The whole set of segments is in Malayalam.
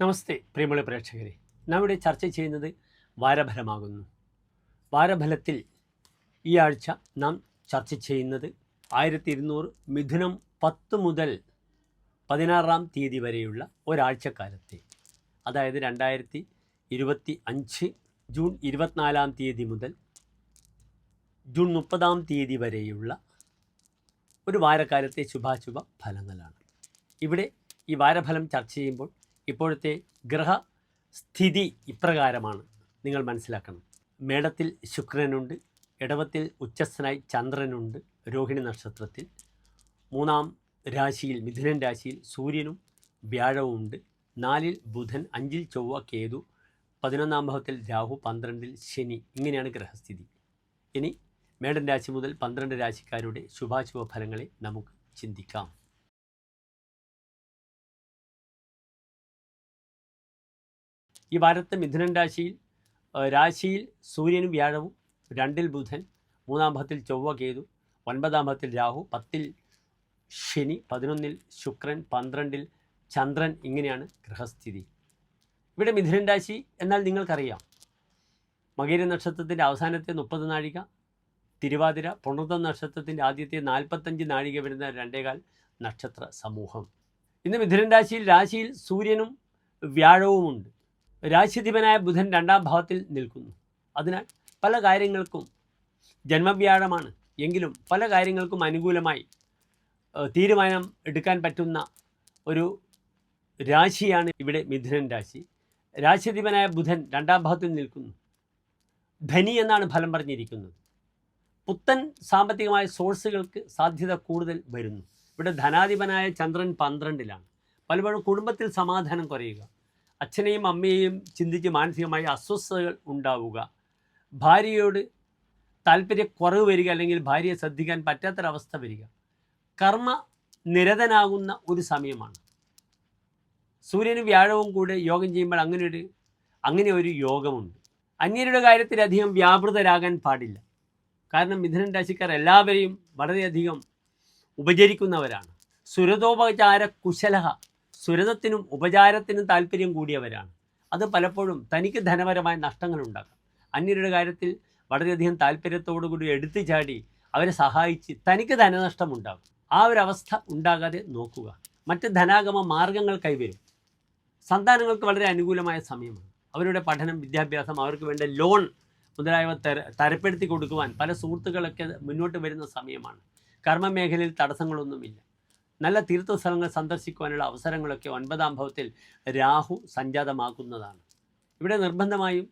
നമസ്തേ പ്രിയമുള്ള പ്രേക്ഷകരെ. നാം ഇവിടെ ചർച്ച ചെയ്യുന്നത് വാരഫലമാകുന്നു. വാരഫലത്തിൽ ഈ ആഴ്ച നാം ചർച്ച ചെയ്യുന്നത് ആയിരത്തി ഇരുന്നൂറ് മിഥുനം പത്ത് മുതൽ പതിനാറാം തീയതി വരെയുള്ള ഒരാഴ്ചക്കാലത്തെ. അതായത് രണ്ടായിരത്തി ഇരുപത്തി അഞ്ച് ജൂൺ ഇരുപത്തിനാലാം തീയതി മുതൽ ജൂൺ മുപ്പതാം തീയതി വരെയുള്ള ഒരു വാരക്കാലത്തെ ശുഭാശുഭ ഫലങ്ങളാണ് ഇവിടെ ഈ വാരഫലം ചർച്ച ചെയ്യുമ്പോൾ ഇപ്പോഴത്തെ ഗ്രഹസ്ഥിതി ഇപ്രകാരമാണ്. നിങ്ങൾ മനസ്സിലാക്കണം. മേടത്തിൽ ശുക്രനുണ്ട് ഇടവത്തിൽ ഉച്ചസ്ഥനായി ചന്ദ്രനുണ്ട് രോഹിണി നക്ഷത്രത്തിൽ. മൂന്നാം രാശിയിൽ മിഥുനൻ രാശിയിൽ സൂര്യനും വ്യാഴവും ഉണ്ട് നാലിൽ ബുധൻ അഞ്ചിൽ ചൊവ്വ കേതു പതിനൊന്നാം ഭാവത്തിൽ രാഹു പന്ത്രണ്ടിൽ ശനി. ഇങ്ങനെയാണ് ഗ്രഹസ്ഥിതി. ഇനി മേടൻ രാശി മുതൽ പന്ത്രണ്ട് രാശിക്കാരുടെ ശുഭാശുഭ ഫലങ്ങളെ നമുക്ക് ചിന്തിക്കാം. ഈ വാരത്തെ മിഥുനൻ രാശിയിൽ രാശിയിൽ സൂര്യനും വ്യാഴവും രണ്ടിൽ ബുധൻ മൂന്നാം ഭാവത്തിൽ ചൊവ്വ കേതു ഒൻപതാം ഭാവത്തിൽ രാഹു പത്തിൽ ശനി പതിനൊന്നിൽ ശുക്രൻ പന്ത്രണ്ടിൽ ചന്ദ്രൻ ഇങ്ങനെയാണ് ഗ്രഹസ്ഥിതി. ഇവിടെ മിഥുനൻ രാശി എന്നാൽ നിങ്ങൾക്കറിയാം. മകീര നക്ഷത്രത്തിന്റെ അവസാനത്തെ മുപ്പത് നാഴിക തിരുവാതിര പുണർത്ത നക്ഷത്രത്തിന്റെ ആദ്യത്തെ നാൽപ്പത്തഞ്ച് നാഴിക വരുന്ന രണ്ടേകാൽ നക്ഷത്ര സമൂഹം. ഇന്ന് മിഥുനൻ രാശിയിൽ രാശിയിൽ സൂര്യനും വ്യാഴവുമുണ്ട്. രാശിധിപനായ ബുധൻ രണ്ടാം ഭാവത്തിൽ നിൽക്കുന്നു. അതിനാൽ പല കാര്യങ്ങൾക്കും ജന്മവ്യാഴമാണ്. എങ്കിലും പല കാര്യങ്ങൾക്കും അനുകൂലമായി തീരുമാനം എടുക്കാൻ പറ്റുന്ന ഒരു രാശിയാണ് ഇവിടെ മിഥുനൻ രാശി. രാശിധിപനായ ബുധൻ രണ്ടാം ഭാവത്തിൽ നിൽക്കുന്നു. ധനി എന്നാണ് ഫലം പറഞ്ഞിരിക്കുന്നത്. പുത്തൻ സാമ്പത്തികമായ സോഴ്സുകൾക്ക് സാധ്യത കൂടുതൽ വരുന്നു. ഇവിടെ ധനാധിപനായ ചന്ദ്രൻ പന്ത്രണ്ടിലാണ്. പലപ്പോഴും കുടുംബത്തിൽ സമാധാനം കുറയുക. അച്ഛനെയും അമ്മയെയും ചിന്തിച്ച് മാനസികമായി അസ്വസ്ഥതകൾ ഉണ്ടാവുക. ഭാര്യയോട് താല്പര്യക്കുറവ് വരിക അല്ലെങ്കിൽ ഭാര്യയെ ശ്രദ്ധിക്കാൻ പറ്റാത്തൊരവസ്ഥ വരിക. കർമ്മ നിരതനാകുന്ന ഒരു സമയമാണ്. സൂര്യനും വ്യാഴവും കൂടെ യോഗം ചെയ്യുമ്പോൾ അങ്ങനെ ഒരു അങ്ങനെ ഒരു യോഗമുണ്ട്. അന്യരുടെ കാര്യത്തിൽ അധികം വ്യാപൃതരാകാൻ പാടില്ല. കാരണം മിഥുനൻ രാശിക്കാർ എല്ലാവരെയും വളരെയധികം ഉപചരിക്കുന്നവരാണ്. സുരതോപചാര കുശലഹ സുരതത്തിനും ഉപചാരത്തിനും താല്പര്യം കൂടിയവരാണ്. അത് പലപ്പോഴും തനിക്ക് ധനപരമായ നഷ്ടങ്ങൾ ഉണ്ടാക്കാം. അന്യരുടെ കാര്യത്തിൽ വളരെയധികം താല്പര്യത്തോടുകൂടി എടുത്തു ചാടി അവരെ സഹായിച്ച് തനിക്ക് ധനനഷ്ടം ധനനഷ്ടമുണ്ടാകും ആ ഒരു അവസ്ഥ ഉണ്ടാകാതെ നോക്കുക. മറ്റ് ധനാഗമ മാർഗങ്ങൾ കൈവരും. സന്താനങ്ങൾക്ക് വളരെ അനുകൂലമായ സമയമാണ്. അവരുടെ പഠനം വിദ്യാഭ്യാസം അവർക്ക് വേണ്ട ലോൺ മുതലായവ തര തരപ്പെടുത്തി കൊടുക്കുവാൻ പല സുഹൃത്തുക്കളൊക്കെ മുന്നോട്ട് വരുന്ന സമയമാണ്. കർമ്മമേഖലയിൽ തടസ്സങ്ങളൊന്നുമില്ല. നല്ല തീർത്ഥസ്ഥലങ്ങൾ സന്ദർശിക്കുവാനുള്ള അവസരങ്ങളൊക്കെ ഒൻപതാം ഭവത്തിൽ രാഹു സംജാതമാക്കുന്നതാണ്. ഇവിടെ നിർബന്ധമായും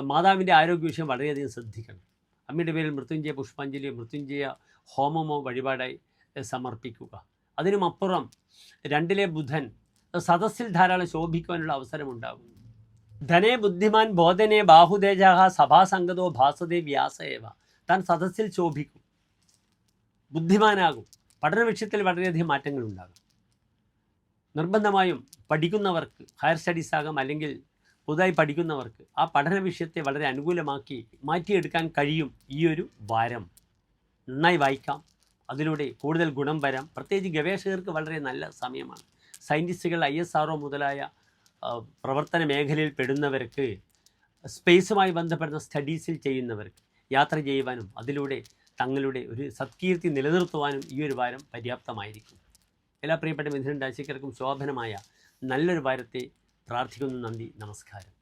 മാതാവിന്റെ ആരോഗ്യ വിഷയം വളരെയധികം ശ്രദ്ധിക്കണം. അമ്മയുടെ പേരിൽ മൃത്യുഞ്ജയ പുഷ്പാഞ്ജലിയോ മൃത്യുഞ്ജയ ഹോമമോ വഴിപാടായി സമർപ്പിക്കുക. അതിനുമപ്പുറം രണ്ടിലെ ബുധൻ സദസ്സിൽ ധാരാളം ശോഭിക്കുവാനുള്ള അവസരമുണ്ടാകും. ധനേ ബുദ്ധിമാൻ ബോധനെ ബാഹുതേജ സഭാസംഗതോ ഭാസതേ വ്യാസേവ താൻ സദസ്സിൽ ശോഭിക്കും. ബുദ്ധിമാനാകും. പഠന വിഷയത്തിൽ വളരെയധികം മാറ്റങ്ങൾ ഉണ്ടാകും നിർബന്ധമായും പഠിക്കുന്നവർക്ക് ഹയർ സ്റ്റഡീസ് ആകാം അല്ലെങ്കിൽ പുതുതായി പഠിക്കുന്നവർക്ക് ആ പഠന വിഷയത്തെ വളരെ അനുകൂലമാക്കി മാറ്റിയെടുക്കാൻ കഴിയും ഈ ഒരു വാരം. നന്നായി വായിക്കാം. അതിലൂടെ കൂടുതൽ ഗുണം വരാം. പ്രത്യേകിച്ച് ഗവേഷകർക്ക് വളരെ നല്ല സമയമാണ്. സയന്റിസ്റ്റുകൾ ഐ എസ് ആർ മുതലായ പ്രവർത്തന മേഖലയിൽ പെടുന്നവർക്ക് സ്പേസുമായി ബന്ധപ്പെടുന്ന സ്റ്റഡീസിൽ ചെയ്യുന്നവർക്ക് യാത്ര ചെയ്യുവാനും അതിലൂടെ തങ്ങളുടെ ഒരു സത്കീർത്തി നിലനിർത്തുവാനും ഈ ഒരു വാരം പര്യാപ്തമായിരിക്കും. എല്ലാ പ്രിയപ്പെട്ട മിഥുനൻ രാശിക്കാർക്കും ശോഭനമായ നല്ലൊരു വാരത്തെ പ്രാർത്ഥിക്കുന്നു. നന്ദി നമസ്കാരം.